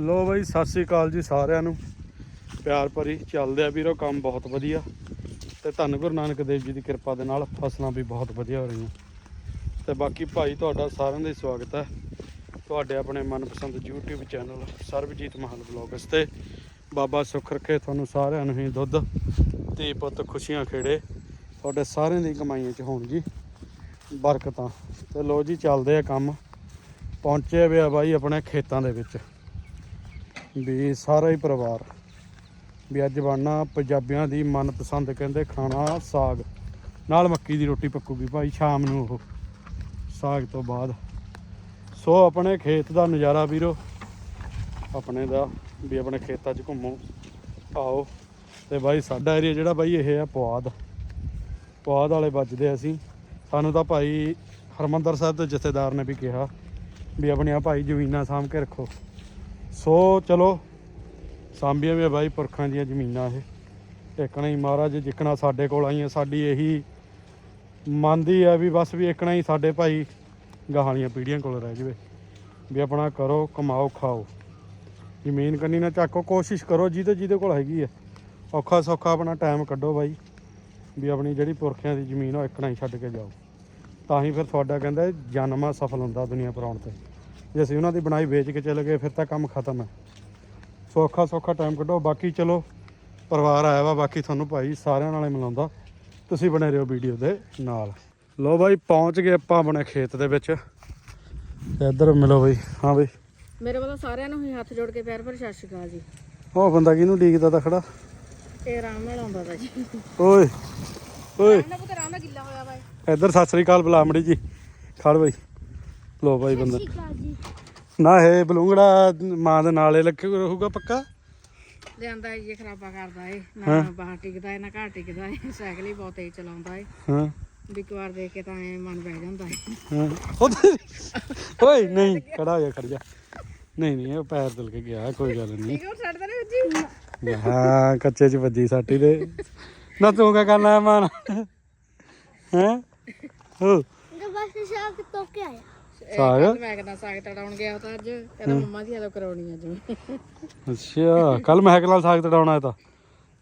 ਲੋ ਬਾਈ, ਸਤਿ ਸ੍ਰੀ ਅਕਾਲ ਜੀ ਸਾਰਿਆਂ ਨੂੰ। ਪਿਆਰ ਭਰੀ ਚੱਲਦੇ ਆ ਵੀਰੋ, ਕੰਮ ਬਹੁਤ ਵਧੀਆ। ਤੇ ਧੰਨ ਗੁਰੂ ਨਾਨਕ ਦੇਵ ਜੀ ਦੀ ਕਿਰਪਾ ਦੇ ਨਾਲ ਫਸਲਾਂ ਵੀ ਬਹੁਤ ਵਧੀਆ ਹੋ ਰਹੀਆਂ। ਤੇ ਬਾਕੀ ਭਾਈ, ਤੁਹਾਡਾ ਸਾਰਿਆਂ ਦਾ ਸਵਾਗਤ ਹੈ। ਤੁਹਾਡੇ ਆਪਣੇ ਮਨਪਸੰਦ YouTube channel Sarabjit Mahal blogs ਤੇ। ਬਾਬਾ ਸੁੱਖ ਰੱਖੇ ਤੁਹਾਨੂੰ ਸਾਰਿਆਂ ਨੂੰ ਹੀ ਦੁੱਧ ਤੇ ਪੁੱਤ ਖੁਸ਼ੀਆਂ ਖੇੜੇ। ਤੁਹਾਡੇ ਸਾਰਿਆਂ ਦੀ ਕਮਾਈਆਂ 'ਚ ਹੋਣ ਜੀ, ਬਰਕਤਾਂ। ਤੇ ਲੋ ਜੀ, ਚੱਲਦੇ ਆ ਕੰਮ। ਪਹੁੰਚੇ ਵੇ ਆ ਬਾਈ ਆਪਣੇ ਖੇਤਾਂ ਦੇ ਵਿੱਚ। ਵੀ ਸਾਰਾ ਹੀ ਪਰਿਵਾਰ ਵੀ ਅੱਜ ਬਣਨਾ ਪੰਜਾਬੀਆਂ ਦੀ ਮਨਪਸੰਦ ਕਹਿੰਦੇ ਖਾਣਾ ਸਾਗ। ਨਾਲ ਮੱਕੀ ਦੀ ਰੋਟੀ ਪੱਕੂਗੀ ਭਾਈ ਸ਼ਾਮ ਨੂੰ ਉਹ, ਸਾਗ ਤੋਂ ਬਾਅਦ। ਸੋ ਆਪਣੇ ਖੇਤ ਦਾ ਨਜ਼ਾਰਾ ਵੀਰੋ, ਆਪਣੇ ਦਾ ਵੀ ਆਪਣੇ ਖੇਤਾਂ 'ਚ ਘੁੰਮੋ, ਆਓ। ਤੇ ਬਾਈ ਸਾਡਾ ਏਰੀਆ ਜਿਹੜਾ ਬਾਈ ਇਹ ਆ ਪੁਆਧ। ਪੁਆਧ ਵਾਲੇ ਵੱਜਦੇ ਅਸੀਂ। ਸਾਨੂੰ ਤਾਂ ਭਾਈ ਹਰਮੰਦਰ ਸਾਹਿਬ ਦੇ ਜਥੇਦਾਰ ਨੇ ਵੀ ਕਿਹਾ ਵੀ ਆਪਣੀਆਂ ਭਾਈ ਜ਼ਮੀਨਾਂ ਸਾਂਭ ਕੇ ਰੱਖੋ। ਸੋ ਚਲੋ, ਸਾਂਭੀਆਂ ਵੀ ਬਾਈ, ਪੁਰਖਾਂ ਦੀਆਂ ਜ਼ਮੀਨਾਂ ਇਹ। ਇੱਕਣਾ ਹੀ ਮਹਾਰਾਜ, ਜਿਕਣਾ ਸਾਡੇ ਕੋਲ ਆਈਆਂ ਸਾਡੀ ਇਹੀ ਮੰਨਦੀ ਆ ਵੀ ਬਸ ਵੀ ਇੱਕਣਾ ਹੀ ਸਾਡੇ ਭਾਈ ਗਾਹਾਲੀਆਂ ਪੀੜ੍ਹੀਆਂ ਕੋਲ ਰਹਿ ਜਵੇ। ਵੀ ਆਪਣਾ ਕਰੋ, ਕਮਾਓ, ਖਾਓ। ਜ਼ਮੀਨ ਕੰਨੀ ਨਾ ਝਾਕੋ ਕੋਸ਼ਿਸ਼ ਕਰੋ, ਜਿਹਦੇ ਜਿਹਦੇ ਕੋਲ ਹੈਗੀ ਆ। ਔਖਾ ਸੌਖਾ ਆਪਣਾ ਟਾਈਮ ਕੱਢੋ ਬਾਈ, ਵੀ ਆਪਣੀ ਜਿਹੜੀ ਪੁਰਖਿਆਂ ਦੀ ਜ਼ਮੀਨ ਆ, ਉਹ ਇੱਕਣਾ ਹੀ ਛੱਡ ਕੇ ਜਾਓ। ਤਾਂ ਹੀ ਫਿਰ ਤੁਹਾਡਾ ਕਹਿੰਦਾ ਜਨਮਾ ਸਫਲ ਹੁੰਦਾ ਦੁਨੀਆ ਪਰਾਉਣ ਤੇ। ਜੇ ਅਸੀਂ ਉਹਨਾਂ ਦੀ ਬਣਾਈ ਵੇਚ ਕੇ ਚਲੇ ਗਏ ਫਿਰ ਤਾਂ ਕੰਮ ਖਤਮ ਹੈ। ਸੌਖਾ ਸੌਖਾ ਟਾਈਮ ਕੱਢੋ। ਬਾਕੀ ਚਲੋ ਪਰਿਵਾਰ ਆਇਆ ਵਾ ਬਾਕੀ ਤੁਹਾਨੂੰ ਭਾਈ ਸਾਰਿਆਂ ਨਾਲੇ ਮਿਲਾਉਂਦਾ। ਤੁਸੀਂ ਬਣੇ ਰਹੋ ਵੀਡੀਓ ਦੇ ਨਾਲ। ਲੋ ਬਾਈ ਪਹੁੰਚ ਗਏ ਆਪਾਂ ਆਪਣੇ ਖੇਤ ਦੇ ਵਿੱਚ। ਤੇ ਇੱਧਰ ਮਿਲੋ ਬਾਈ। ਹਾਂ ਬਾਈ। ਮੇਰੇ ਵੱਲੋਂ ਸਾਰਿਆਂ ਨੂੰ ਹੀ ਹੱਥ ਜੋੜ ਕੇ ਪਿਆਰ ਭਰੀ ਸਤਿ ਸ਼੍ਰੀ ਅਕਾਲ ਜੀ। ਉਹ ਬੰਦਾ ਕਿਹਨੂੰ ਡੀਕਦਾ ਤਾਂ ਖੜਾ? ਇਹ ਆਰਾਮ ਨਾਲ ਆਉਂਦਾ ਦਾ ਜੀ। ਓਏ ਓਏ। ਇਹਨਾਂ ਪੁੱਤ ਆਰਾਮ ਨਾਲ ਗਿੱਲਾ ਹੋਇਆ ਵਾ ਇੱਧਰ ਸਤਿ ਸ੍ਰੀ ਅਕਾਲ ਬੁਲਾ ਮੜੀ ਜੀ। ਖੜ ਬਾਈ। ਲੋ ਬਾਈ ਬੰਦਾ। ਨਾ ਇਹ ਬਲੂੰਗੜਾ ਮਾਂ ਦੇ ਨਾਲੇ ਲੱਗੇ ਰਹੂਗਾ ਪੱਕਾ? ਲਿਆਂਦਾ ਇਹ ਖਰਾਬਾ ਕਰਦਾ ਏ ਹਾਂ। ਨਾ ਬਾਹਰ ਟਿਕਦਾ ਏ ਨਾ ਘਰ ਟਿਕਦਾ ਏ ਸਾਈਕਲ ਹੀ ਬਹੁਤ ਤੇਜ਼ ਚਲਾਉਂਦਾ ਏ ਹਾਂ। ਵੀ ਇੱਕ ਵਾਰ ਦੇਖ ਕੇ ਤਾਂ ਐ ਮਨ ਬਹਿ ਜਾਂਦਾ ਏ ਹਾਂ। ਓਏ ਨਹੀਂ ਖੜਾ ਹੋ ਜਾ ਖੜ ਜਾ। ਨਹੀਂ ਨਹੀਂ ਉਹ ਪੈਰ ਤਲ ਕੇ ਗਿਆ ਕੋਈ ਗੱਲ ਨਹੀਂ। ਠੀਕ ਹੈ ਉਹ ਛੱਡਦਾ ਨਹੀਂ ਵੱਜੀ। ਹਾਂ ਕੱਚੇ ਚ ਵੱਜੀ ਸਾਟੀ ਦੇ। ਨਾ ਤੂੰ ਕਿਆ ਕਰਨਾ ਹੈ ਮਾਨ ਹੈ? ਹੋ। ਮੈਂ ਬਸ ਸ਼ਾਕ ਤੋਂ ਕੇ ਆਇਆ? ਸਾਗ? ਮੈਂ ਕਹਿੰਦਾ ਸਾਗ ਤੜਾਉਣ ਗਿਆ ਉਹ ਤਾਂ ਅੱਜ ਕਹਿੰਦਾ ਮੰਮਾ ਦੀ ਹਲੋ ਕਰਾਉਣੀ ਅੱਜ ਮੈਂ। ਅੱਛਾ ਕੱਲ ਮਹਿਕ ਨਾਲ ਸਾਗ ਤੜਾਉਣਾ ਹੈ ਤਾਂ।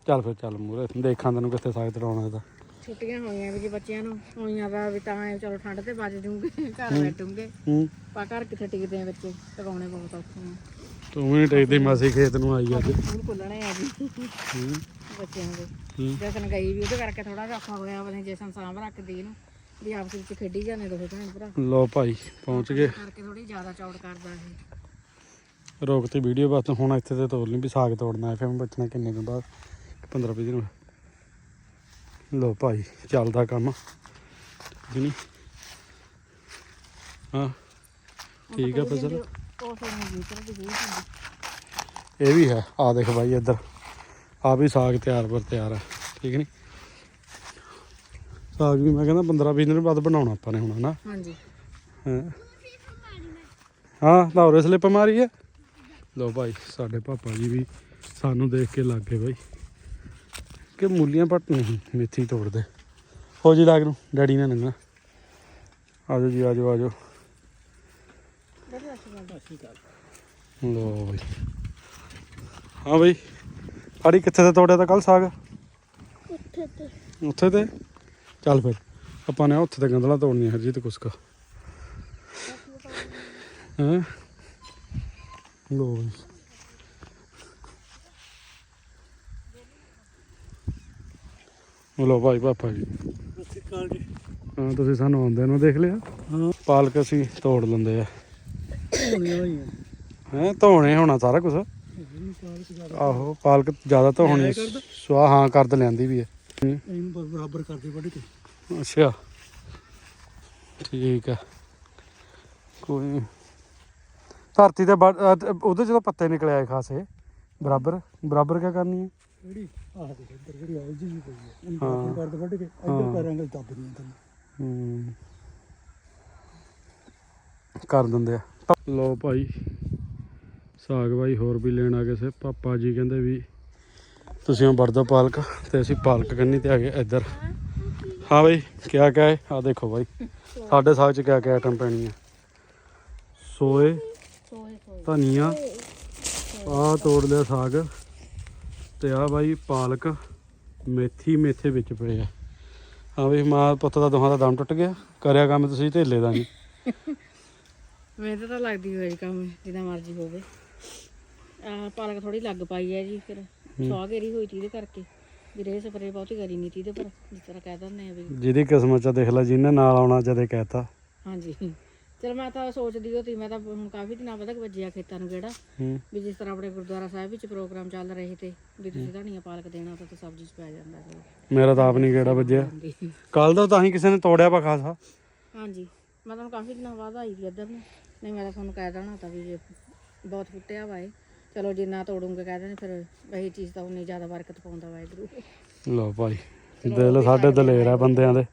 ਚੱਲ ਫਿਰ ਚੱਲ ਮੂਰੇ ਦੇਖਾਂ ਤੈਨੂੰ ਕਿੱਥੇ ਸਾਗ ਤੜਾਉਣਾ ਹੈ ਤਾਂ। ਛੁੱਟੀਆਂ ਹੋਈਆਂ ਵੀ ਜੀ ਬੱਚਿਆਂ ਨੂੰ ਹੋਈਆਂ ਵਾ ਵੀ ਤਾਂ ਐਂ ਚਲੋ ਠੰਡ ਤੇ ਬਚ ਜੂਗੇ ਘਰ ਬੈਠੂਗੇ। ਹੂੰ। ਪਾ ਘਰ ਕਿੱਥੇ ਟਿਕਦੇ ਆ ਬੱਚੇ ਟਿਕਾਉਣੇ ਬਹੁਤ ਔਖੇ ਆ। ਤੂੰ ਵੀ ਟੇਕਦੀ ਮਾਸੀ ਖੇਤ ਨੂੰ ਆਈ ਅੱਜ। ਸਕੂਲ ਖੁੱਲਣੇ ਆ ਜੀ। ਹੂੰ। ਬੱਚਿਆਂ ਦੇ। ਹੂੰ। ਜਸਨ ਗਈ ਵੀ ਉਹਦੇ ਕਰਕੇ ਥੋੜਾ ਜਿਹਾ ਔਖਾ ਹੋਇਆ ਉਹਨੇ ਜਸਨ ਸਾਂਭ ਰੱਖਦੀ ਇਹਨੂੰ। ਵੀ ਆਪਸ ਵਿੱਚ ਖੇਡੀ ਜਾਂਦੇ ਦੋਵੇਂ ਭੈਣ ਭਰਾ। ਲੋ ਭਾਈ ਪਹੁੰਚ ਗਏ। ਕਰਕੇ ਥੋੜੀ ਜ਼ਿਆਦਾ ਚੌੜ ਕਰਦਾ ਇਹ। ਰੋਕਤੀ ਵੀਡੀਓ ਬਸ ਹੁਣ ਇੱਥੇ ਤੇ ਤੋੜ ਲਈ ਵੀ ਸਾਗ ਤੋੜਨਾ ਹੈ ਫਿਰ ਮੈਂ ਪੁੱਛਣਾ ਕਿੰਨੇ ਦਿਨ ਬਾਅਦ? 15 20 ਦਿਨ ਲੋ ਭਾਈ ਚੱਲਦਾ ਕੰਮ। ਹਾਂ। ਠੀਕ ਆ ਫਸਲ। ਉਹ ਫਿਰ ਮੈਂ ਜੀਤਰ ਦੀ ਗਈ ਸੀ ਇਹ ਵੀ ਹੈ। ਆ ਦੇਖ ਭਾਈ ਇੱਧਰ। ਆ ਵੀ ਸਾਗ ਤਿਆਰ ਪਰ ਤਿਆਰ ਹੈ ਠੀਕ ਨੀ ਸਾਗ ਵੀ ਮੈਂ ਕਹਿੰਦਾ 15 20 ਦਿਨ ਬਾਅਦ ਬਣਾਉਣਾ ਆਪਾਂ ਨੇ ਹੁਣ ਹਨਾ? ਹਾਂਜੀ। ਹਾਂ? ਹਾਂ ਲਾਹੌਰੇ ਸਲਿੱਪ ਮਾਰੀ ਹੈ ਲੋ ਭਾਈ ਸਾਡੇ ਪਾਪਾ ਜੀ ਵੀ ਸਾਨੂੰ ਦੇਖ ਕੇ ਲੱਗ ਗਏ ਭਾਈ ਕਿ ਮੂਲੀਆਂ ਪੱਟ ਨਹੀਂ ਮੇਥੀ ਤੋੜਦੇ। ਹੋ ਜੀ ਲਾਗ ਨੂੰ ਡੈਡੀ ਨੇ ਲੰਘਣਾ ਆਜੋ ਜੀ ਆਜੋ ਆਜੋ। ਲੋ ਭਾਈ ਹਾਂ ਭਾਈ ਆੜੀ ਕਿੱਥੇ ਤੇ ਤੋੜਿਆ ਤਾਂ ਕੱਲ ਸਾਗ? ਉੱਥੇ ਤੇ। ਉੱਥੇ ਤੇ? ਚੱਲ ਫਿਰ। ਆਪਾਂ ਨੇ ਉੱਥੇ ਤੇ ਗੰਦਲਾ ਤੋੜਨੀ ਹਰਜੀਤ ਕੁਸਕਾ। ਹਾਂ? ਲੋ ਲੋ ਭਾਈ ਪਾਪਾ ਜੀ। ਹਾਂ ਤੁਸੀਂ ਸਾਨੂੰ ਆਉਂਦੇ ਨੂੰ ਦੇਖ ਲਿਆ। ਹਾਂ। ਪਾਲਕ ਅਸੀਂ ਤੋੜ ਲੈਂਦੇ ਆ। ਹੈ ਧੋਣੇ ਹੋਣਾ ਸਾਰਾ ਕੁਝ ਆਹੋ ਪਾਲਕ ਜ਼ਿਆਦਾ ਧੋਣੀ ਸਵਾ ਹਾਂ ਕਰਦ ਲਿਆਂਦੀ ਵੀ ਹੈ ਹੂੰ। ਇਹਨੂੰ ਬਰਾਬਰ ਕਰਦੇ ਵੱਢ ਕੇ। ਅੱਛਾ। ਠੀਕ ਆ। ਕੋਈ ਨੀ। ਧਰਤੀ ਤੇ ਵੱਢ- ਅਹ ਤੇ ਉਹਦੇ ਤਾਂ ਪੱਤੇ ਨਿਕਲੇ ਆਏ ਖਾਸੇ ਬਰਾਬਰ। ਬਰਾਬਰ ਕਿਆ ਕਰਨੀ ਹੈ ਜਿਹੜੀ ਆਹ ਦੇਖ ਇੱਧਰ ਜਿਹੜੀ ਆਉ ਜੀ ਪਈ ਹੈ ਇਹਨੂੰ ਹਾਂ। ਬਰਾਬਰ ਕਰਦੇ ਵੱਢ ਕੇ ਹਾਂ। ਇੱਧਰ ਕਰਾਂਗੇ ਦੱਬ ਨਹੀਂ ਤੈਨੂੰ ਹੂੰ। ਕਰ ਦਿੰਦੇ ਆ। ਲੋ ਭਾਈ ਸਾਗ ਭਾਈ ਹੋਰ ਵੀ ਲੈਣ ਆ ਗਏ ਸੇ। ਪਾਪਾ ਜੀ ਕਹਿੰਦੇ ਵੀ ਤੁਸੀਂ ਉਹ ਵਰਦੋ ਪਾਲਕ, ਤੇ ਅਸੀਂ ਪਾਲਕ ਕੰਨੀ ਤੇ ਆ ਗਏ ਇੱਧਰ। ਹਾਂ ਭਾਈ ਕਿਆ ਕਿਆ ਹੈ? ਆ ਦੇਖੋ ਭਾਈ ਸਾਡੇ ਸਾਗ ਚ ਕਿਆ ਕਿਆ ਆਈਟਮ ਪੈਣੀ ਹੈ ਸੋਏ, ਧਨੀਆ, ਆਹ ਤੋੜ ਲਿਆ ਸਾਗ, ਤੇ ਆ ਬਾਈ ਪਾਲਕ, ਮੇਥੀ, ਮੇਥੇ ਵਿੱਚ ਪਏ ਆ। ਹਾਂ ਵੀ ਮਾਂ ਪੁੱਤ ਦਾ ਦੋਹਾਂ ਦਾ ਦਮ ਟੁੱਟ ਗਿਆ। ਕਰਿਆ ਕੰਮ ਤੁਸੀਂ ਢੇਲੇ ਦਾ ਨਹੀਂ। ਮੈਨੂੰ ਤਾਂ ਲੱਗਦੀ ਹੋਈ ਕੰਮ ਜਿੱਦਾਂ ਮਰਜ਼ੀ ਹੋਵੇ। ਆ ਪਾਲਕ ਥੋੜੀ ਲੱਗ ਪਾਈ ਹੈ ਜੀ, ਫਿਰ ਸਵਾਹ ਗੇਰੀ ਹੋਈ ਤੀ ਇਹਦੇ ਕਰਕੇ। ਵੀ ਰੇ ਸਪਰੇ ਬਹੁਤੀ ਕਰੀ ਨਹੀਂ ਤੀ ਇਹਦੇ ਪਰ ਜਿਸ ਤਰ੍ਹਾਂ ਕਹਿ ਦਿੰਦੇ ਆ ਵੀ। ਜਿਹਦੀ ਕਿਸਮਤ ਚ ਦੇਖ ਲੈ ਜਿਹਨੇ ਨਾਲ ਆਉਣਾ ਜਦੇ ਕਹਿਤਾ। ਹਾਂਜੀ। ਚਲ ਮੈਂ ਤਾਂ ਸੋਚਦੀ ਹੋਤੀ ਮੈਂ ਤਾਂ ਹੁਣ ਕਾਫੀ ਦਿਨਾਂ ਬਾਅਦ ਵੱਜਿਆ ਖੇਤਾਂ ਨੂੰ ਕਿਹੜਾ ਹੂੰ। ਵੀ ਜਿਸ ਤਰ੍ਹਾਂ ਆਪਣੇ ਗੁਰਦੁਆਰਾ ਸਾਹਿਬ ਵਿੱਚ ਪ੍ਰੋਗਰਾਮ ਚੱਲ ਰਹੇ ਤੇ ਵੀ ਤੁਸੀਂ ਧਨੀਆ ਪਾਲਕ ਦੇਣਾ ਤਾਂ ਸਬਜ਼ੀ ਚ ਪੈ ਜਾਂਦਾ ਫਿਰ ਮੇਰਾ ਤਾਂ ਆਪ ਨਹੀਂ ਕਿਹੜਾ ਵੱਜਿਆ। ਹਾਂਜੀ। ਕੱਲ ਦਾ ਤਾਂ ਹੀ ਕਿਸੇ ਨੇ ਤੋੜਿਆ ਪਾ ਖਾਸਾ। ਹਾਂਜੀ। ਮੈਂ ਤੁਹਾਨੂੰ ਕਾਫੀ ਦਿਨਾਂ ਬਾਅਦ ਆਈ ਸੀ ਇੱਧਰ ਨੂੰ। ਨਹੀਂ ਮੈਂ ਤਾਂ ਤੁਹਾਨੂੰ ਕਹਿ ਦੇਣਾ ਤਾਂ ਵੀ ਬਹੁਤ ਫੁੱਟਿਆ ਵਾ ਇਹ। ਚਲੋ ਜਿੰਨਾ ਤੋੜੂਗੇ ਕਹਿ ਦੇਣੇ ਫਿਰ ਇਹੀ ਚੀਜ਼ ਤਾਂ ਉਨੀ ਜ਼ਿਆਦਾ ਬਰਕਤ ਪਾਉਂਦਾ ਵਾਹਿਗੁਰੂ। ਲੋ ਭਾਈ ਦਿਲ ਸਾਡੇ ਦਲੇਰ ਆ ਬੰਦਿਆਂ ਦੇ।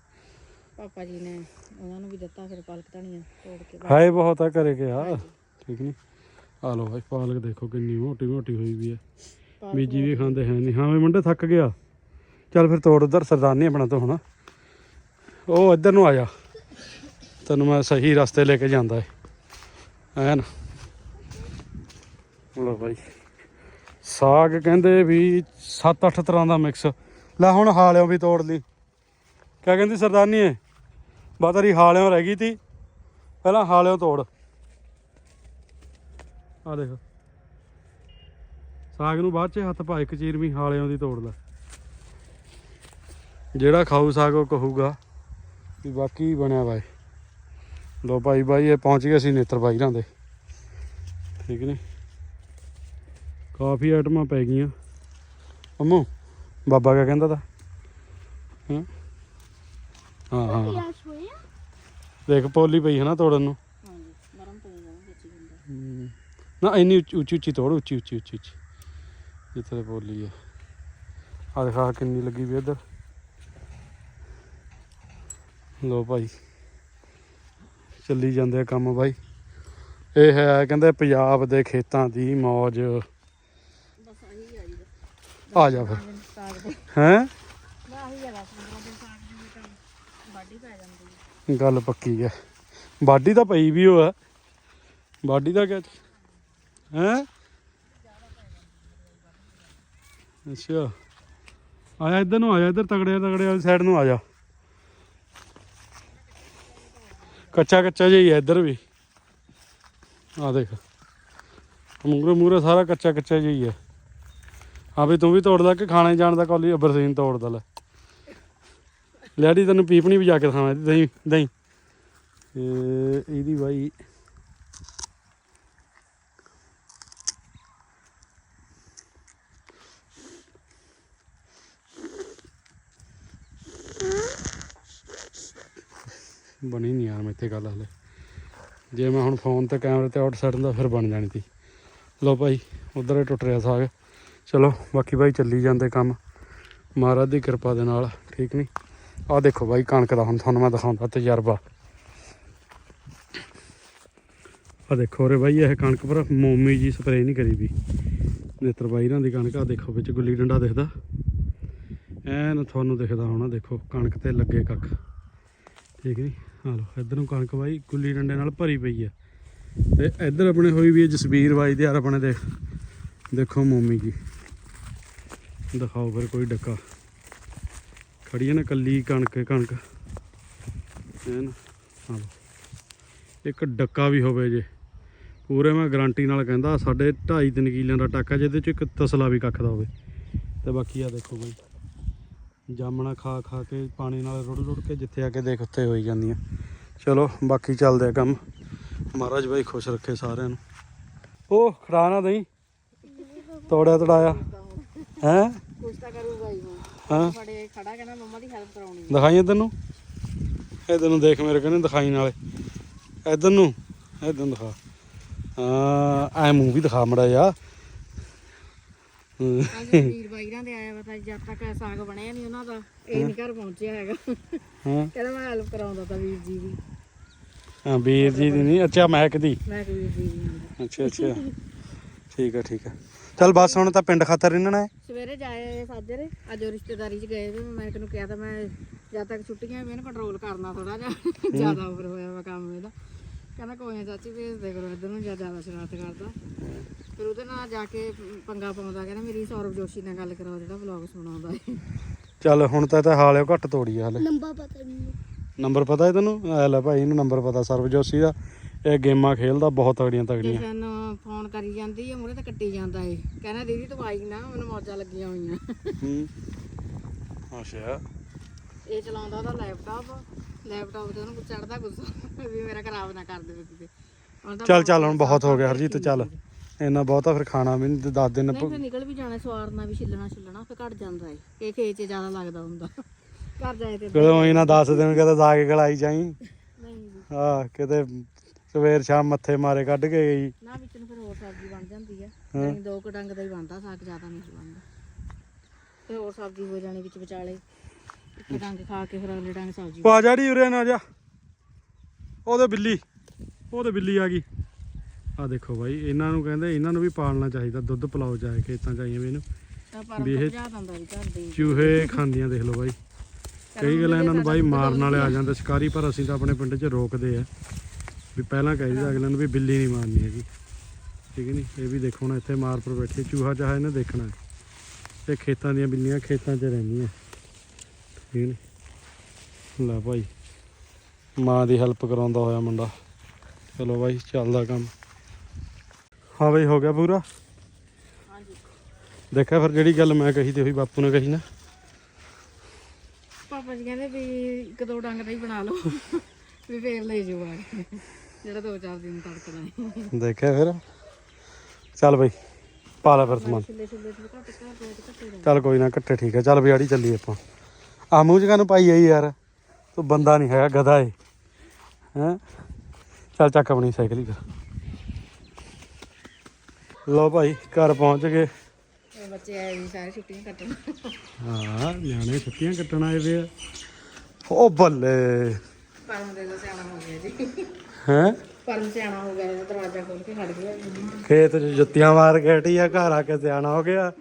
ਪਾਪਾ ਜੀ ਨੇ ਉਹਨਾਂ ਨੂੰ ਵੀ ਦਿੱਤਾ ਫਿਰ ਪਾਲਕ ਧਨੀਆ ਤੋੜ ਕੇ ਹਾਏ ਬਹੁਤ ਆ ਕਰੇ ਗਿਆ ਠੀਕ ਨਹੀਂ ਆ ਲੋ ਭਾਈ ਪਾਲਕ ਦੇਖੋ ਕਿੰਨੀ ਮੋਟੀ ਮੋਟੀ ਹੋਈ ਵੀ ਹੈ। ਬੀਜੀ ਵੀ ਖਾਂਦੇ ਹੈ ਨਹੀਂ ਹਾਂ ਵੀ ਮੁੰਡੇ ਥੱਕ ਗਿਆ। ਚੱਲ ਫਿਰ ਤੋੜ ਉਧਰ ਸਰਦਾਨੀ ਆਪਣਾ ਤੋਂ ਹੁਣ ਉਹ ਇੱਧਰ ਨੂੰ ਆ ਜਾ। ਤੈਨੂੰ ਮੈਂ ਸਹੀ ਰਸਤੇ ਲੈ ਕੇ ਜਾਂਦਾ ਏ ਐਨ। ਲੋ ਭਾਈ ਸਾਗ ਕਹਿੰਦੇ ਵੀ 7-8 ਤਰ੍ਹਾਂ ਦਾ ਮਿਕਸ ਲੈ ਹੁਣ ਹਾਲਿਓ ਵੀ ਤੋੜ ਲਈ। ਕਿਆ ਕਹਿੰਦੀ ਸਰਦਾਨੀ ਏ? ਬਾਤਰੀ ਹਾਲਿਓ ਰਹਿ ਗਈ ਤੀ। ਪਹਿਲਾਂ ਹਾਲਿਓ ਤੋੜ। ਆ ਦੇਖ। ਸਾਗ ਨੂੰ ਬਾਅਦ ਚ ਹੱਥ ਪਾ ਇੱਕ ਚੀਰਵੀਂ ਹਾਲਿਆਂ ਦੀ ਤੋੜ ਲੈ। ਜਿਹੜਾ ਖਾਊ ਸਾਗ ਉਹ ਕਹੂਗਾ ਵੀ ਬਾਕੀ ਬਣਿਆ ਬਾਈ। ਲੋ ਭਾਈ ਬਾਈ ਇਹ ਪਹੁੰਚ ਗਏ ਸੀ ਨੇਤਰ ਬਾਈ ਰਾਂ ਦੇ। ਠੀਕ ਨੇ? ਕਾਫੀ ਆਈਟਮਾਂ ਪੈ ਗਈਆਂ। ਅੰਮੂ ਬਾਬਾ ਕਿਆ ਕਹਿੰਦਾ ਤਾ? ਹੈਂ? ਹਾਂ ਹਾਂ। ਦੇਖ ਪੋਲੀ ਪਈ ਹੈ ਨਾ ਤੋੜਨ ਨੂੰ। ਨਾ ਇੰਨੀ ਉੱਚੀ ਉੱਚੀ ਉੱਚੀ ਤੋੜ ਉੱਚੀ ਉੱਚੀ ਉੱਚੀ ਉੱਚੀ। ਜਿੱਥੇ ਤੇ ਬੋਲੀ ਹੈ ਆ ਦਿਖਾ ਕਿੰਨੀ ਲੱਗੀ ਵੀ ਇੱਧਰ। ਲੋ ਭਾਈ। ਚੱਲੀ ਜਾਂਦੇ ਆ ਕੰਮ ਬਾਈ। ਇਹ ਹੈ ਕਹਿੰਦੇ ਪੰਜਾਬ ਦੇ ਖੇਤਾਂ ਦੀ ਮੌਜ। ਆ ਜਾ ਫਿਰ। ਸਾਗ ਹੈ? ਗੱਲ ਪੱਕੀ ਹੈ ਬਾਡੀ ਤਾਂ ਪਈ ਵੀ ਉਹ ਹੈ ਬਾਡੀ ਦਾ ਕਿਆ ਹੈ? ਅੱਛਾ। ਆਇਆ ਇੱਧਰ ਨੂੰ ਆਇਆ ਇੱਧਰ ਤਗੜੇ ਤਗੜੇ ਵਾਲੀ ਸਾਈਡ ਨੂੰ ਆ ਜਾ। ਕੱਚਾ ਕੱਚਾ ਜਿਹਾ ਹੀ ਹੈ ਇੱਧਰ ਵੀ। ਆ ਦੇਖ। ਮੂਰੇ ਮੂਰੇ ਸਾਰਾ ਕੱਚਾ ਕੱਚਾ ਜਿਹਾ ਹੀ ਹੈ ਹਾਂ ਵੀ ਤੂੰ ਵੀ ਤੋੜਦਾ ਕਿ ਖਾਣੇ ਜਾਣ ਦਾ ਕੋਲੀ ਅਬਰਸੀਨ ਤੋੜਦਾ ਲੈ। ਲੈਡੀ ਤੈਨੂੰ ਪੀਪਣੀ ਵੀ ਜਾ ਕੇ ਦਿਖਾਵਾਂ ਦਹੀਂ ਦਹੀਂ। ਇਹਦੀ ਬਾਈ ਬਣੀ ਨਹੀਂ ਯਾਰ ਮੇਤੇ ਗੱਲ ਹਲੇ। ਜੇ ਮੈਂ ਹੁਣ ਫੋਨ ਤੇ ਕੈਮਰੇ ਤੇ ਆਊਟ ਸਾਈਡ ਦਾ ਫਿਰ ਬਣ ਜਾਣੀ ਸੀ ਲੋ ਭਾਈ, ਉਧਰ ਹੀ ਟੁੱਟ ਰਿਹਾ ਸਾਗ। ਚਲੋ, ਬਾਕੀ ਬਾਈ ਚੱਲੀ ਜਾਂਦੇ ਕੰਮ। ਮਹਾਰਾਜ ਦੀ ਕਿਰਪਾ ਦੇ ਨਾਲ, ਠੀਕ ਨਹੀਂ ਆਹ ਦੇਖੋ ਬਾਈ ਕਣਕ ਦਾ, ਹੁਣ ਤੁਹਾਨੂੰ ਮੈਂ ਦਿਖਾਉਂਦਾ ਤਜਰਬਾ। ਆ ਦੇਖੋ ਰੇ ਬਾਈ, ਇਹ ਕਣਕ ਪਰ ਮੋਮੀ ਜੀ ਸਪਰੇਅ ਨਹੀਂ ਕਰੀ ਵੀ। ਨੇਤਰ ਬਾਈ ਰਾਂ ਦੀ ਕਣਕ ਆ ਦੇਖੋ ਵਿੱਚ ਗੁੱਲੀ ਡੰਡਾ ਦਿਖਦਾ। ਐਨ ਤੁਹਾਨੂੰ ਦਿਖਦਾ ਹੋਣਾ, ਦੇਖੋ ਕਣਕ ਤੇ ਲੱਗੇ ਕੱਖ। ਠੀਕ ਨਹੀਂ ਆ ਲੋ ਇੱਧਰ ਨੂੰ ਕਣਕ ਬਾਈ ਗੁੱਲੀ ਡੰਡੇ ਨਾਲ ਭਰੀ ਪਈ ਆ। ਤੇ ਇੱਧਰ ਆਪਣੇ ਹੋਈ ਵੀ ਹੈ ਜਸਵੀਰ ਬਾਈ ਦੇ ਯਾਰ ਆਪਣੇ ਦੇਖ, ਦੇਖੋ ਮੋਮੀ ਜੀ। ਦਿਖਾਓ ਫਿਰ ਕੋਈ ਡੱਕਾ। ਖੜੀ ਹੈ ਨਾ ਕੱਲੀ ਕਣਕ ਕਣਕ। ਐਨ ਆ ਲੋ ਇੱਕ ਡੱਕਾ ਵੀ ਹੋਵੇ ਜੇ। ਪੂਰੇ ਮੈਂ ਗਾਰੰਟੀ ਨਾਲ ਕਹਿੰਦਾ, ਸਾਡੇ 2.5 3 ਕਿਲਿਆਂ ਦਾ ਟੱਕਾ, ਜਿਹਦੇ ਚ ਇੱਕ ਤਸਲਾ ਵੀ ਕੱਖ ਦਾ ਹੋਵੇ। ਤੇ ਬਾਕੀ ਆ ਦੇਖੋ ਬਈ। ਜਾਮਣਾ ਖਾ ਖਾ ਕੇ ਪਾਣੀ ਨਾਲ ਰੁੜ ਰੁੜ ਕੇ ਜਿੱਥੇ ਆ ਕੇ ਦੇਖ, ਉੱਥੇ ਹੋਈ ਜਾਂਦੀਆਂ। ਚਲੋ, ਬਾਕੀ ਚੱਲਦੇ ਆ ਕੰਮ। ਮਹਾਰਾਜ ਬਾਈ ਖੁਸ਼ ਰੱਖੇ ਸਾਰਿਆਂ ਨੂੰ। ਉਹ ਖੜਾ ਨਾ ਦਈ ਤੋੜਿਆ, ਤੜਾਇਆ। ਹੈ? ਕੁਛ ਤਾਂ ਕਰੂਗਾ ਹੀ ਹੁਣ। ਹਾਂ। ਫੜੇ ਖੜਾ ਕਹਿੰਦਾ ਮੰਮਾ ਦੀ ਹੈਲਪ ਕਰਾਉਣੀ ਦਿਖਾਈ ਤੈਨੂੰ? ਇਧਰ ਨੂੰ ਦੇਖ ਮੇਰੇ ਕਹਿੰਦੇ ਦਿਖਾਈ ਨਾਲੇ। ਇਧਰ ਨੂੰ ਇਧਰ ਦਿਖਾ। ਹਾਂ ਐ ਮੂੰਹ ਵੀ ਦਿਖਾ ਮੜਾ ਜਾ ਅੱਜ ਵੀਰ ਬਾਈਰਾਂ ਦੇ ਆਇਆ ਪਤਾ ਜਦ ਤੱਕ ਸਾਗ ਬਣਿਆ ਨਹੀਂ ਉਹਨਾਂ ਦਾ ਇਹ ਨਹੀਂ ਘਰ ਪਹੁੰਚਿਆ ਹੈਗਾ। ਹਾਂ। ਕਹਿੰਦਾ ਮੈਂ ਹੈਲਪ ਕਰਾਉਂਦਾ ਤਾਂ ਵੀਰ ਜੀ ਦੀ। ਹਾਂ ਵੀਰ ਜੀ ਦੀ ਨਹੀਂ ਅੱਛਾ ਮਹਿਕ ਦੀ। ਵੀਰ ਜੀ ਦੀ ਅੱਛਾ ਅੱਛਾ। ਠੀਕ ਹੈ ਠੀਕ ਹੈ ਚੱਲ ਬਸ ਹੁਣ ਤਾਂ ਪਿੰਡ ਖਾਤਰ ਰਹਿਣਾ ਹੈ। ਸਵੇਰੇ ਜਾਏ ਸਾਜਰੇ। ਅੱਜ ਉਹ ਰਿਸ਼ਤੇਦਾਰੀ ਚ ਗਏ ਵੀ ਮੈਂ ਤੈਨੂੰ ਕਿਹਾ ਤਾਂ ਮੈਂ ਜਦ ਤੱਕ ਛੁੱਟੀਆਂ ਵੀ ਇਹਨੂੰ ਕੰਟਰੋਲ ਕਰਨਾ ਥੋੜਾ ਜਿਹਾ। ਜ਼ਿਆਦਾ ਓਵਰ ਹੋਇਆ ਵਾ ਕੰਮ ਇਹਦਾ। ਕਹਿੰਦਾ ਕੋਈ ਨਾ ਚਾਚੀ ਭੇਜ ਦੇ ਕਰੋ ਇੱਧਰ ਨੂੰ ਜ਼ਿਆਦਾ ਸ਼ਰਾਰਤ ਕਰਦਾ। ਫਿਰ ਉਹਦੇ ਨਾਲ ਜਾ ਕੇ ਪੰਗਾ ਪਾਉਂਦਾ ਕਹਿੰਦਾ ਮੇਰੀ ਸੌਰਵ ਜੋਸ਼ੀ ਨਾਲ ਗੱਲ ਕਰਾਓ ਜਿਹੜਾ ਵਲੌਗ ਸੁਣਾਉਂਦਾ ਹੈ ਚੱਲ ਹੁਣ ਤਾਂ ਤਾਂ ਹਾਲਿਓ ਘੱਟ ਤੋੜੀ ਆ ਹਲੇ। ਨੰਬਰ ਪਤਾ ਨਹੀਂ ਨੰਬਰ ਪਤਾ ਹੈ ਤੈਨੂੰ? ਆ ਲੈ ਭਾਈ ਇਹਨੂੰ ਨੰਬਰ ਪਤਾ ਸਰਵਜੋਸ਼ੀ ਦਾ। ਇਹ ਗੇਮਾਂ ਖੇਲਦਾ ਬਹੁਤ ਤਗੜੀਆਂ ਤਗੜੀਆਂ ਜਸ਼ਨ ਫੋਨ ਕਰੀ ਜਾਂਦੀ ਹੈ ਮੂਹਰੇ ਤਾਂ ਕੱਟੀ ਜਾਂਦਾ ਏ। ਕਹਿੰਦਾ ਦੀਦੀ ਤੂੰ ਆਈ ਨਾ ਮੈਨੂੰ ਮੌਜਾਂ ਲੱਗੀਆਂ ਹੋਈਆਂ। ਹੂੰ। ਅੱਛਾ। ਇਹ ਚਲਾਉਂਦਾ ਉਹਦਾ ਲੈਪਟਾਪ ਲੈਪਟਾਪ ਤੇ ਉਹਨੂੰ ਚੜਦਾ ਗੁੱਸਾ ਵੀ ਮੇਰਾ ਖਰਾਬ ਨਾ ਕਰ ਦੇਵੇ ਕਿਤੇ। ਹੁਣ ਤਾਂ ਚੱਲ ਚੱਲ ਹੁਣ ਬਹੁਤ ਹੋ ਗਿਆ ਹਰਜੀਤ ਚੱਲ। ਇੰਨਾ ਬਹੁਤਾ ਫਿਰ ਖਾਣਾ ਵੀ ਨਹੀਂ ਦੱਸ ਦਿਨ ਨਹੀਂ ਫਿਰ ਨਿਕਲ ਵੀ ਜਾਣਾ ਸਵਾਰਨਾ ਵੀ ਛਿੱਲਣਾ ਛਿੱਲਣਾ ਫਿਰ ਘਟ ਜਾਂਦਾ ਏ। ਇਹ ਖੇਤ 'ਚ ਜ਼ਿਆਦਾ ਲੱਗਦਾ ਹੁੰਦਾ। ਘਰ ਜਾਏ ਤੇ ਕਦੋਂ ਹੀ ਨਾ ਦੱਸ ਦਿਨ ਕਦੇ ਜਾ ਕੇ ਗਲਾਈ ਜਾਈ। ਨਹੀਂ। ਆ ਕਿਤੇ ਸਵੇਰ ਸ਼ਾਮ ਮੱਥੇ ਮਾਰੇ ਕੱਢ ਕੇ ਗਈ। ਨਾ ਵਿੱਚ ਨੂੰ ਫਿਰ ਹੋਰ ਸਬਜ਼ੀ ਬਣ ਜਾਂਦੀ ਹੈ। ਨਹੀਂ ਦੋ ਕੁ ਡੰਗ ਦਾ ਹੀ ਬਣਦਾ ਸਾਗ ਜ਼ਿਆਦਾ ਨਹੀਂ ਬਣਦਾ। ਫਿਰ ਹੋਰ ਸਬਜ਼ੀ ਹੋ ਜਾਣੀ ਵਿੱਚ ਵਿਚਾਲੇ। ਇੱਕ ਡੰਗ ਖਾ ਕੇ ਫਿਰ ਅਗਲੇ ਡੰਗ ਸਬਜ਼ੀ ਪਾ ਜਾੜੀ ਉਰੇ ਨਾ ਜਾ। ਉਹਦੇ ਬਿੱਲੀ ਉਹਦੇ ਬਿੱਲੀ ਆ ਗਈ। ਆ ਦੇਖੋ ਬਾਈ ਇਹਨਾਂ ਨੂੰ ਕਹਿੰਦੇ ਇਹਨਾਂ ਨੂੰ ਵੀ ਪਾਲਣਾ ਚਾਹੀਦਾ। ਦੁੱਧ ਪਿਲਾਓ ਜਾਏ ਖੇਤਾਂ ਚ ਆਈਆਂ ਵੀ ਇਹਨੂੰ। ਵੀ ਇਹ ਚੂਹੇ ਖਾਂਦੀਆਂ ਦੇਖ ਲਓ ਬਾਈ। ਕਈ ਗੱਲਾਂ ਇਹਨਾਂ ਨੂੰ ਬਾਈ ਮਾਰਨ ਵਾਲੇ ਆ ਜਾਂਦੇ। ਸ਼ਿਕਾਰੀ ਪਰ ਅਸੀਂ ਤਾਂ ਆਪਣੇ ਪਿੰਡ 'ਚ ਰੋਕਦੇ ਆ। ਵੀ ਪਹਿਲਾਂ ਕਹੀਦਾ ਅਗਲੇ ਨੂੰ ਵੀ ਬਿੱਲੀ ਨਹੀਂ ਮਾਰਨੀ ਹੈਗੀ। ਠੀਕ ਨਹੀਂ ਇਹ ਵੀ ਦੇਖੋ ਨਾ ਇੱਥੇ ਮਾਰ ਪਰ ਬੈਠੀ ਚੂਹਾ ਚਾਹੇ ਇਹਨੇ ਦੇਖਣਾ ਹੈ। ਇਹ ਖੇਤਾਂ ਦੀਆਂ ਬਿੱਲੀਆਂ ਖੇਤਾਂ 'ਚ ਰਹਿੰਦੀਆਂ। ਠੀਕ ਨਹੀਂ ਲੈ ਭਾਈ ਮਾਂ ਦੀ ਹੈਲਪ ਕਰਾਉਂਦਾ ਹੋਇਆ ਮੁੰਡਾ। ਚਲੋ ਬਾਈ ਚੱਲਦਾ ਕੰਮ। ਹਾਂ ਬਾਈ ਹੋ ਗਿਆ ਪੂਰਾ? ਹਾਂਜੀ। ਦੇਖਿਆ ਫਿਰ ਜਿਹੜੀ ਗੱਲ ਮੈਂ ਕਹੀ ਤੇ ਉਹੀ ਬਾਪੂ ਨੇ ਕਹੀ ਨਾ। ਪਾਪਾ ਜੀ ਕਹਿੰਦੇ ਵੀ ਇੱਕ ਦੋ ਡੰਗ ਦਾ ਹੀ ਬਣਾ ਲਓ। ਵੀ ਫੇਰ ਲੈ ਜਾਓ ਆ। ਜਿਹੜਾ ਦੋ ਚਾਰ ਦਿਨ ਤੜਕਣਾ ਹੈ। ਦੇਖਿਆ ਫਿਰ। ਚੱਲ ਬਈ ਪਾ ਲੈ ਫਿਰ ਸਮਾਨ। ਛਿੱਲੇ ਛਿੱਲੇ ਤੇ ਘੱਟ ਘੱਟ ਦੋ ਘੱਟੇ ਰਹਿ ਚੱਲ ਕੋਈ ਨਾ ਇਕੱਠੇ ਠੀਕ ਹੈ। ਚੱਲ ਵੀ ਆੜੀ ਚੱਲੀ ਆਪਾਂ। ਆ ਮੂੰਹ ਚ ਨੂੰ ਪਾਈ ਆਈ ਯਾਰ? ਤੂੰ ਬੰਦਾ ਨਹੀਂ ਹੈਗਾ ਗਧਾ ਏ। ਹੈਂ? ਚੱਲ ਚੱਕ ਆਪਣੀ ਸਾਈਕਲ ਹੀ ਫਿਰ। ਲੋ ਭਾਈ ਘਰ ਪਹੁੰਚ ਗਏ। ਇਹ ਬੱਚੇ ਆਏ ਵੀ ਸਾਰੇ ਛੁੱਟੀਆਂ ਕੱਟਣ। ਹਾਂ ਨਿਆਣੇ ਛੁੱਟੀਆਂ ਕੱਟਣ ਆਏ ਵੇ ਆ। ਓ ਬੱਲੇ। ਪਰਮ ਦੇ ਦਾ ਸਿਆਣਾ ਹੋ ਗਿਆ ਜੀ। ਹੈਂ? ਪਰਮ ਸਿਆਣਾ ਹੋ ਗਿਆ ਇਹਦਾ ਦਰਵਾਜ਼ਾ ਖੋਲ ਕੇ ਖੜ ਗਿਆ। ਖੇਤ 'ਚ ਜੁੱਤੀਆਂ ਮਾਰ ਕੇ ਹਟੀ ਆ ਘਰ ਆ ਕੇ ਸਿਆਣਾ ਹੋ ਗਿਆ।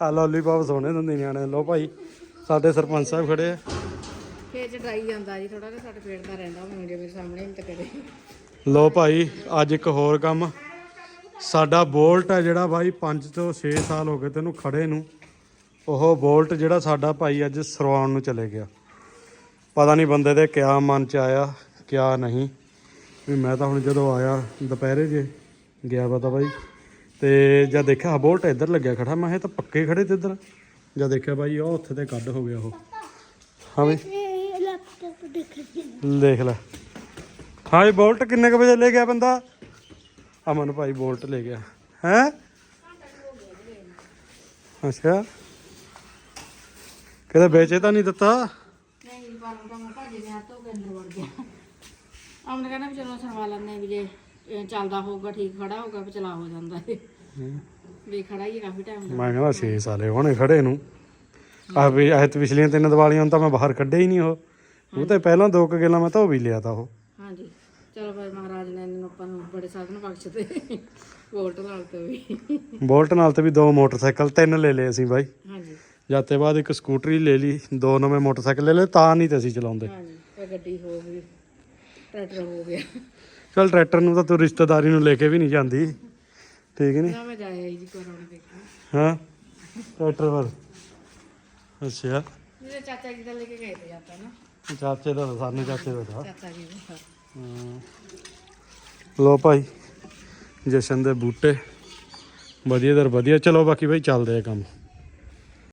ਆ ਲੋਲੀਪੌਪ ਸੋਹਣੇ ਦਿੰਦੇ ਨਿਆਣੇ ਲੋ ਭਾਈ ਸਾਡੇ ਸਰਪੰਚ ਸਾਹਿਬ ਖੜੇ ਆ। ਖੇਤ ਚ ਡਰਾਈ ਜਾਂਦਾ ਜੀ ਥੋੜਾ ਜਿਹਾ ਸਾਡੇ ਪੇਟ ਦਾ ਰਹਿੰਦਾ ਹੁਣ ਜੇ ਮੇਰੇ ਸਾਹਮਣੇ ਤਾਂ ਕਰੇ ਲੋ ਭਾਈ ਅੱਜ ਇੱਕ ਹੋਰ ਕੰਮ। ਸਾਡਾ ਬੋਲਟ ਹੈ ਜਿਹੜਾ ਭਾਈ 5 ਤੋਂ 6 ਸਾਲ ਹੋ ਗਏ ਤੈਨੂੰ ਖੜੇ ਨੂੰ। ਉਹ ਬੋਲਟ ਜਿਹੜਾ ਸਾਡਾ ਭਾਈ ਅੱਜ ਸਰਵਾਉਣ ਨੂੰ ਚਲੇ ਗਿਆ। ਪਤਾ ਨਹੀਂ ਬੰਦੇ ਦੇ ਕਿਆ ਮਨ ਚ ਆਇਆ ਕਿਆ ਨਹੀਂ। ਵੀ ਮੈਂ ਤਾਂ ਹੁਣ ਜਦੋਂ ਆਇਆ ਦੁਪਹਿਰੇ ਜੇ, ਗਿਆ ਪਤਾ ਭਾਈ ਤੇ ਜਦ ਦੇਖਿਆ ਆਹ ਬੋਲਟ ਇੱਧਰ ਲੱਗਿਆ ਖੜਾ, ਮੈਂ ਇਹ ਤਾਂ ਪੱਕੇ ਖੜੇ ਤੇ ਇੱਧਰ। ਜਦ ਦੇਖਿਆ ਭਾਈ ਉਹ ਉੱਥੇ ਤੇ ਕੱਢ ਹੋ ਗਿਆ ਉਹ। ਹਾਂ ਬਈ ਦੇਖ ਲੈ। ਹਾਂ ਇਹ ਬੋਲਟ ਕਿੰਨੇ ਕੁ ਵਜੇ ਲੈ ਗਿਆ ਬੰਦਾ? ਅਮਨ ਭਾਈ ਬੋਲਟ ਲੈ ਗਿਆ। ਹੈ? ਅੱਛਾ। ਕਿਤੇ ਵੇਚੇ ਤਾਂ ਨਹੀਂ ਦਿੱਤਾ? ਨਹੀਂ ਜੀ ਮੈਂ ਭਾਜੇ ਨੇ ਹੱਥੋਂ ਅੰਦਰ ਵੜ ਗਿਆ। ਆਮਨੇ ਕਹਿੰਦਾ ਵੀ ਚਲੋ ਸਰਵਾ ਲੈਂਦੇ ਹਾਂ ਵੀ ਜੇ ਇਹ ਚੱਲਦਾ ਹੋਊਗਾ ਠੀਕ ਖੜਾ ਹੋਊਗਾ ਵੀ ਚਲਾ ਹੋ ਜਾਂਦਾ ਇਹ। ਵੀ ਖੜਾ ਹੀ ਹੈ ਕਾਫੀ ਟਾਈਮ ਦਾ। ਮੈਂ ਕਹਿੰਦਾ 6 ਸਾਲੇ ਹੋਣੇ ਖੜੇ ਨੂੰ। ਆ ਵੀ ਇਹ ਤੇ ਪਿਛਲੀਆਂ ਤਿੰਨ ਦੀਵਾਲੀਆਂ ਨੂੰ ਤਾਂ ਮੈਂ ਬਾਹਰ ਕੱਢਿਆ ਹੀ ਨਹੀਂ ਉਹ। ਉਹ ਤੇ ਪਹਿਲਾਂ ਦੋ ਕੁ ਗੇਲਾਂ ਮੈਂ ਤਾਂ ਉਹ ਵੀ ਲਿਆ ਤਾ ਉਹ। ਹਾਂਜੀ। ਚਲੋ ਭਾਈ ਮਹਾਰਾਜ ਨੇ ਇਹਨੂੰ ਆਪਾਂ ਨੂੰ ਬੜੇ ਸਾਧਨ ਬਖਸ਼ਦੇ ਵੋਲਟ ਨਾਲ ਤੇ ਵੀ। ਬੋਲਟ ਨਾਲ ਤੇ ਵੀ ਦੋ ਮੋਟਰਸਾਈਕਲ ਤਿੰਨ ਲੈ ਲਏ ਅਸੀਂ ਬਾਈ। ਹਾਂਜੀ। ਜਾਤੇ ਬਾਅਦ ਇੱਕ ਸਕੂਟਰੀ ਲੈ ਲਈ ਦੋ ਨਵੇਂ ਮੋਟਰਸਾਈਕਲ ਲੈ ਲਏ ਤਾਂ ਨਹੀਂ ਤੇ ਅਸੀਂ ਚਲਾਉਂਦੇ। ਹਾਂਜੀ। ਇਹ ਗੱਡੀ ਹੋ ਗਈ ਟਰੈਕਟਰ ਹੋ ਗਿਆ। ਚਲ ਟਰੈਕਟਰ ਨੂੰ ਤਾਂ ਤੂੰ ਰਿਸ਼ਤੇਦਾਰੀ ਨੂੰ ਲੈ ਕੇ ਵੀ ਨਹੀਂ ਜਾਂਦੀ। ਠੀਕ ਨਹੀਂ? ਨਾ ਮੈਂ ਜਾਇਆ ਜੀ ਕੋਰੋਨਾ ਦੇਖਣ ਹਾਂ? ਟਰੈਕਟਰ ਪਰ ਅੱਛਾ। ਮੇਰੇ ਚਾਚਾ ਜੀ ਦਾ ਲੈ ਕੇ ਗਏ ਤੇ ਆਪਾਂ ਨਾ। ਚਾਚੇ ਦਾ ਤਾਂ ਸਾਨੂੰ ਚਾਚੇ ਦਾ ਤਾਂ। ਚਾਚਾ ਜੀ ਦਾ। ਹਾਂ। ਲੋ ਭਾਈ ਜਸ਼ਨ ਦੇ ਬੂਟੇ। ਵਧੀਆ ਦਰ ਵਧੀਆ। ਚਲੋ ਬਾਕੀ ਭਾਈ ਚੱਲਦੇ ਆ ਕੰਮ।